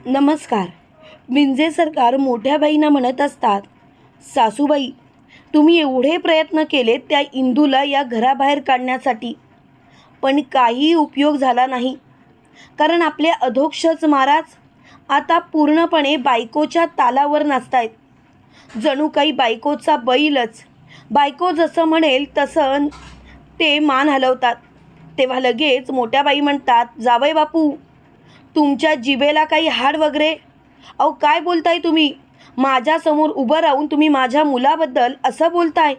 नमस्कार. विंजे सरकार मोठ्या बाईंना म्हणत असतात सासूबाई तुम्ही एवढे प्रयत्न केले त्या इंदूला या घराबाहेर काढण्यासाठी. पण काही उपयोग झाला नाही. कारण आपले अधोक्षच महाराज आता पूर्णपणे बायकोच्या तालावर नाचतायत. जणू काही बायकोचा बैलच बायको जसं म्हणेल तसं ते मान हलवतात. तेव्हा लगेच मोठ्या बाई म्हणतात जावय बापू तुमच्या जिभेला काही हाड वगैरे? अहो काय बोलताय तुम्ही? माझ्यासमोर उभं राहून तुम्ही माझ्या मुलाबद्दल असं बोलताय?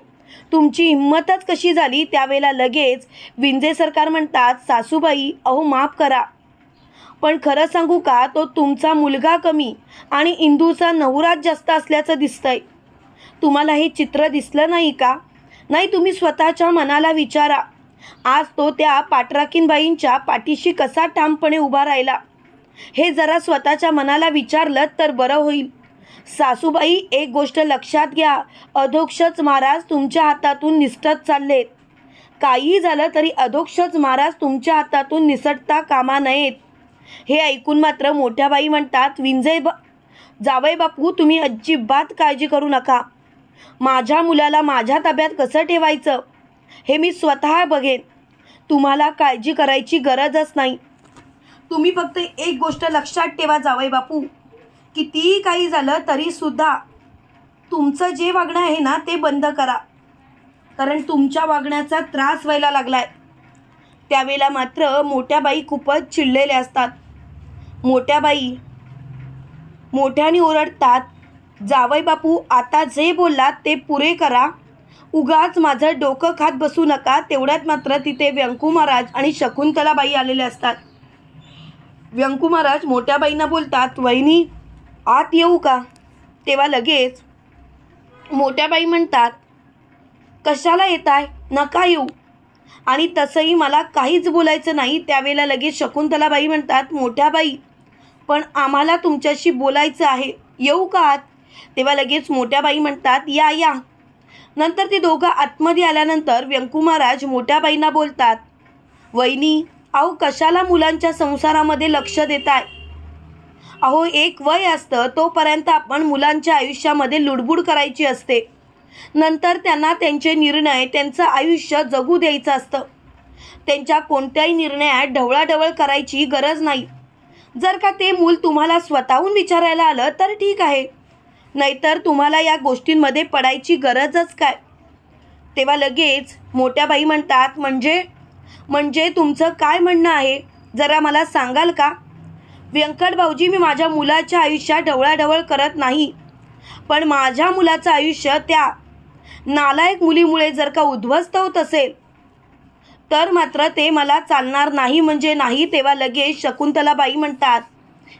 तुमची हिंमतच कशी झाली? त्यावेळेला लगेच विंजे सरकार म्हणतात सासूबाई अहो माफ करा. पण खरं सांगू का तो तुमचा मुलगा कमी आणि इंदूचा नवराच जास्त असल्याचं दिसतंय. तुम्हाला हे चित्र दिसलं नाही का? नाही तुम्ही स्वतःच्या मनाला विचारा. आज तो त्या पाटराकीनबाईंच्या पाठीशी कसा ठामपणे उभा राहिला. हे जरा स्वतःच्या मनाला विचारलं तर बरं होईल. सासूबाई एक गोष्ट लक्षात घ्या. अधोक्षच महाराज तुमच्या हातातून निसटत चाललेत काही झालं तरी अधोक्षच महाराज तुमच्या हातातून निसटता कामा नयेत. हे ऐकून मात्र मोठ्या बाई म्हणतात विंजय ब जावई बापू तुम्ही अजिबात काळजी करू नका. माझ्या मुलाला माझ्या ताब्यात कसं ठेवायचं? हे मी स्वतः बघेन. तुम्हाला काळजी करायची गरजच नाही. तुम्ही फक्त एक गोष्ट लक्षात ठेवा जावई बापू. कितीही काही झालं तरीसुद्धा तुमचं जे वागणं आहे ना ते बंद करा. कारण तुमच्या वागण्याचा त्रास व्हायला लागलाय. त्यावेळेला मात्र मोठ्या बाई खूपच चिडलेल्या असतात. मोठ्या बाई मोठ्याने ओरडतात जावई बापू आता जे बोललात ते पुरे करा. उगाच माझं डोकं खात बसू नका. तेवढ्यात मात्र तिथे व्यंकू महाराज आणि शकुंतलाबाई आलेले असतात. व्यंकू महाराज मोठ्या बाईंना बोलतात वहिनी आत येऊ का? तेव्हा लगेच मोठ्या बाई म्हणतात कशाला येत आहे नका येऊ. आणि तसंही मला काहीच बोलायचं नाही त्यावेळेला लगेच शकुंतलाबाई म्हणतात मोठ्या बाई पण आम्हाला तुमच्याशी बोलायचं आहे. येऊ का आत? तेव्हा लगेच मोठ्या बाई म्हणतात या या. नंतर ते दोघं आतमध्ये आल्यानंतर व्यंकू महाराज मोठ्या बाईंना बोलतात वहिनी अहो कशाला मुलांच्या संसारामध्ये लक्ष देताय? अहो एक वय असतं तोपर्यंत आपण मुलांच्या आयुष्यामध्ये लुडबुड करायची असते. नंतर त्यांना त्यांचे निर्णय त्यांचं आयुष्य जगू द्यायचं असतं. त्यांच्या कोणत्याही निर्णयात ढवळाढवळ करायची गरज नाही. जर का ते मूल तुम्हाला स्वतःहून विचारायला आलं तर ठीक आहे. नाहीतर तुम्हाला या गोष्टींमध्ये पडायची गरजच काय? तेव्हा लगेच मोठ्या बाई म्हणतात म्हणजे म्हणजे तुमचं काय म्हणणं आहे? जरा मला सांगाल का? व्यंकट भाऊजी मी माझ्या मुलाच्या आयुष्यात ढवळाढवळ करत नाही. पण माझ्या मुलाचं आयुष्य त्या नालायक मुलीमुळे जर का उद्ध्वस्त होत असेल तर मात्र ते मला चालणार नाही. म्हणजे नाही तेव्हा लगेच शकुंतलाबाई म्हणतात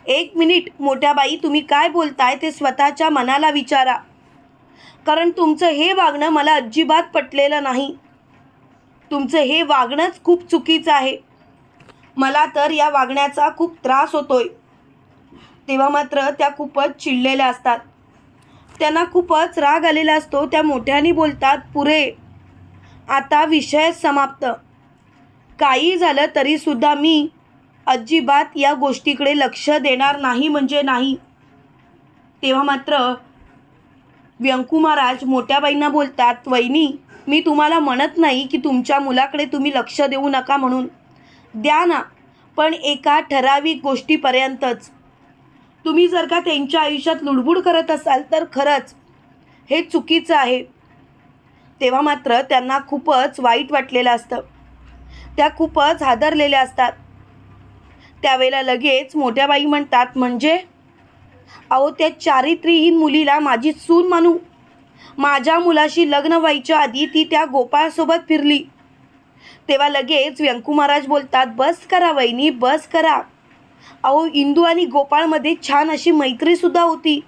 एक मिनिट मोठ्या बाई तुम्ही काय बोलताय ते स्वतःच्या मनाला विचारा. कारण तुमचं हे वागणं मला अजिबात पटलेलं नाही. तुमचं हे वागणंच खूप चुकीचं आहे. मला तर या वागण्याचा खूप त्रास होतोय. तेव्हा मात्र त्या खूपच चिडलेल्या असतात. त्यांना खूपच राग आलेला असतो त्या मोठ्याने बोलतात पुरे आता विषय समाप्त. काही झालं तरीसुद्धा मी अजिबात या गोष्टीकडे लक्ष देणार नाही म्हणजे नाही. तेव्हा मात्र व्यंकू महाराज मोठ्या बाईंना बोलतात वहिनी मी तुम्हाला म्हणत नाही की तुमच्या मुलाकडे तुम्ही लक्ष देऊ नका म्हणून. द्या ना पण एका ठराविक गोष्टीपर्यंतच. तुम्ही जर का त्यांच्या आयुष्यात लुडबुड करत असाल तर खरंच हे चुकीचं आहे. तेव्हा मात्र त्यांना खूपच वाईट वाटलेलं असतं. त्या खूपच हादरलेल्या असतात. त्यावेळेला लगेच मोठ्या बाई म्हणतात म्हणजे? अहो त्या चारित्र्यहीन मुलीला माझी सून मानू. माझ्या मुलाशी लग्न व्हायच्या आधी ती त्या गोपाळसोबत फिरली. तेव्हा लगेच व्यंकू महाराज बोलतात बस करा वहिनी बस करा. अहो इंदू आणि गोपाळमध्ये छान अशी मैत्रीसुद्धा होती.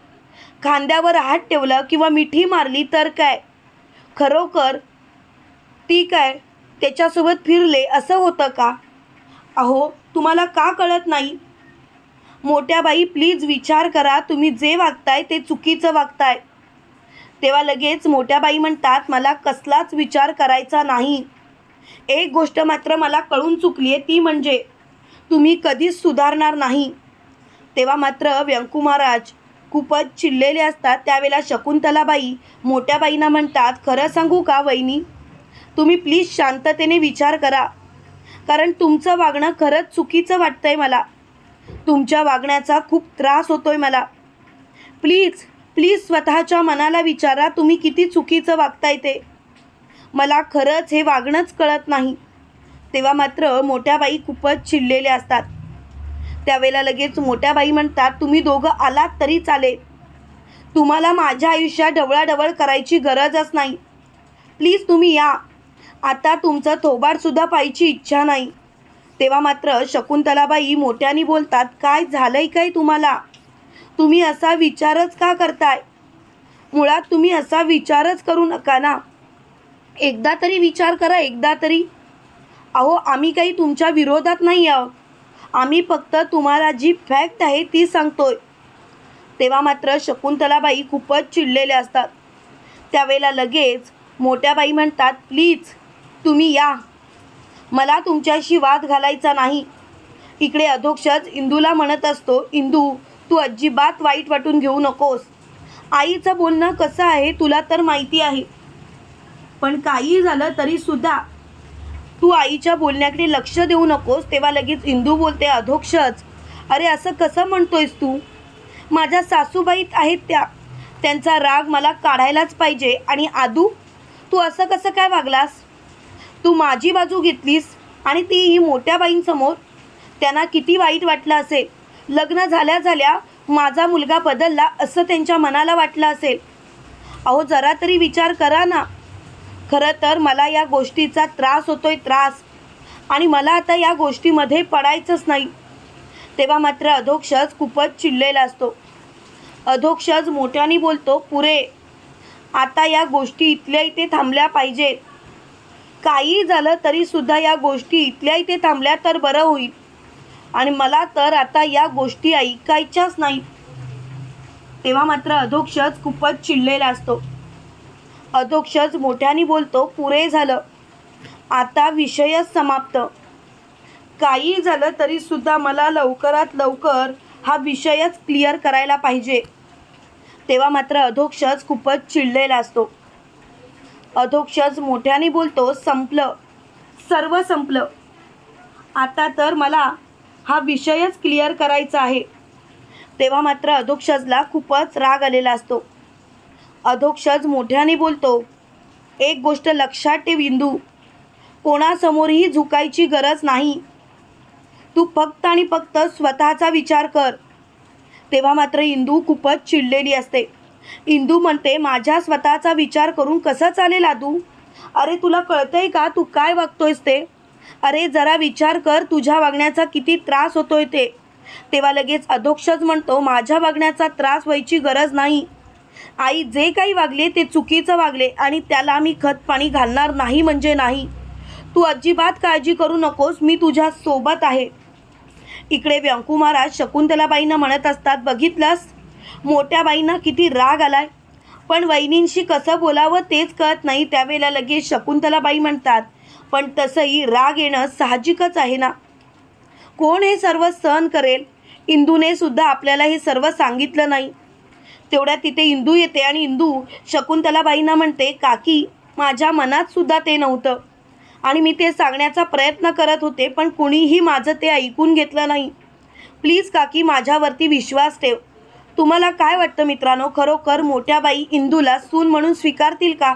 खांद्यावर हात ठेवलं किंवा मिठी मारली तर काय? खरोखर ती काय? त्याच्यासोबत फिरले असं होतं का? अहो तुम्हाला का कळत नाही? मोठ्या बाई प्लीज विचार करा तुम्ही जे वागताय ते चुकीचं वागताय. तेव्हा लगेच मोठ्या बाई म्हणतात मला कसलाच विचार करायचा नाही. एक गोष्ट मात्र मला कळून चुकली आहे ती म्हणजे तुम्ही कधीच सुधारणार नाही. तेव्हा मात्र व्यंकू महाराज खूपच चिडलेले असतात. त्यावेळेला शकुंतलाबाई मोठ्या बाईंना म्हणतात खरं सांगू का वहिनी? तुम्ही प्लीज शांततेने विचार करा. कारण तुमचं वागणं खरंच चुकीचं वाटतंय मला. तुमच्या वागण्याचा खूप त्रास होतोय मला. प्लीज प्लीज स्वतःच्या मनाला विचारा तुम्ही किती चुकीचं वागताय ते. मला खरंच हे वागणंच कळत नाही. तेव्हा मात्र मोठ्या बाई खूपच चिडलेल्या असतात. त्यावेळेला लगेच मोठ्या बाई म्हणतात तुम्ही दोघं आलात तरी चालेल. तुम्हाला माझ्या आयुष्यात ढवळाढवळ करायची गरजच नाही. प्लीज तुम्ही या. आता तुमचं थोबाडसुद्धा पाहायची इच्छा नाही. तेव्हा मात्र शकुंतलाबाई मोठ्याने बोलतात काय झालंय काय तुम्हाला? तुम्ही असा विचारच का करताय? मुळात तुम्ही असा विचारच करू नका ना. एकदा तरी विचार करा एकदा तरी. अहो आम्ही काही तुमच्या विरोधात नाही आहोत. आम्ही फक्त तुम्हाला जी फॅक्ट आहे ती सांगतोय. तेव्हा मात्र शकुंतलाबाई खूपच चिडलेल्या असतात. त्यावेळेला लगेच मोठ्या बाई म्हणतात प्लीज तुम्ही या. मला तुमच्याशी वाद घालायचा नाही. इकडे अधोक्षज इंदूला म्हणत असतो इंदू तू अजिबात वाईट वाटून घेऊ नकोस. आईचं बोलणं कसं आहे तुला तर माहिती आहे. पण काही झालं तरी सुद्धा तू आईच्या बोलण्याकडे लक्ष देऊ नकोस तेव्हा लगेच इंदू बोलते अधोक्षच. अरे असं कसं म्हणतोयस तू? माझ्या सासूबाईत आहेत त्या. त्यांचा राग मला काढायलाच पाहिजे. आणि आदू तू असं कसं काय वागलास? तू माझी बाजू घेतलीस आणि तीही मोठ्या बाईंसमोर. त्यांना किती वाईट वाटलं असेल. लग्न झाल्या झाल्या माझा मुलगा बदलला असं त्यांच्या मनाला वाटलं असेल. अहो जरा तरी विचार करा ना. खरं तर मला या गोष्टीचा त्रास होतोय त्रास. आणि मला आता या गोष्टीमध्ये पडायचंच नाही. तेव्हा मात्र अधोक्षज खूपच चिडलेला असतो. अधोक्षज मोठ्याने बोलतो पुरे आता या गोष्टी इथल्या इथे थांबल्या पाहिजेत. काही झालं तरीसुद्धा या गोष्टी इथल्या इथे थांबल्या तर बरं होईल. आणि मला तर आता या गोष्टी ऐकायच्याच नाहीत तेव्हा मात्र अधोक्षच खूपच चिडलेला असतो. अधोक्षच मोठ्याने बोलतो पुरे झालं. आता विषयच समाप्त. काही झालं तरी सुद्धा मला लवकरात लवकर हा विषयच क्लिअर करायला पाहिजे. तेव्हा मात्र अधोक्षच खूपच चिडलेला असतो. अधोक्षज मोठ्याने बोलतो संपलं. सर्व संपलं. आता तर मला हा विषयच क्लिअर करायचा आहे. तेव्हा मात्र अधोक्षजला खूपच राग आलेला असतो. अधोक्षज मोठ्याने बोलतो एक गोष्ट लक्षात ठेव इंदू कोणासमोरही झुकायची गरज नाही. तू फक्त आणि फक्त स्वतःचा विचार कर. तेव्हा मात्र इंदू खूपच चिडलेली असते. इंदू म्हणते माझ्या स्वतःचा विचार करून कसं चालेल आदू? अरे तुला कळतंय का? तू काय वागतोयस ते? अरे जरा विचार कर तुझ्या वागण्याचा किती त्रास होतोय ते. तेव्हा लगेच अधोक्षच म्हणतो माझ्या वागण्याचा त्रास व्हायची गरज नाही. आई जे काही वागले ते चुकीचं वागले आणि त्याला मी खत पाणी घालणार नाही म्हणजे नाही. तू अजिबात काळजी करू नकोस मी तुझ्या सोबत आहे. इकडे व्यंकू महाराज शकुंतलाबाईंना म्हणत असतात बघितलंस? मोठ्या बाईंना किती राग आलाय. पण वहिनींशी कसं बोलावं तेच कळत नाही. त्यावेळेला लगेच शकुंतलाबाई म्हणतात पण तसंही राग येणं साहजिकच आहे ना? कोण हे सर्व सहन करेल? इंदूने सुद्धा आपल्याला हे सर्व सांगितलं नाही. तेवढ्यात तिथे इंदू येते आणि इंदू शकुंतलाबाईंना म्हणते काकी माझ्या मनात सुद्धा ते नव्हतं. आणि मी ते सांगण्याचा प्रयत्न करत होते पण कुणीही माझं ते ऐकून घेतलं नाही. प्लीज काकी माझ्यावरती विश्वास ठेव. तुम्हाला काय वाटतं मित्रांनो? खरोखर मोठ्या बाई इंदूला सून म्हणून स्वीकारतील का?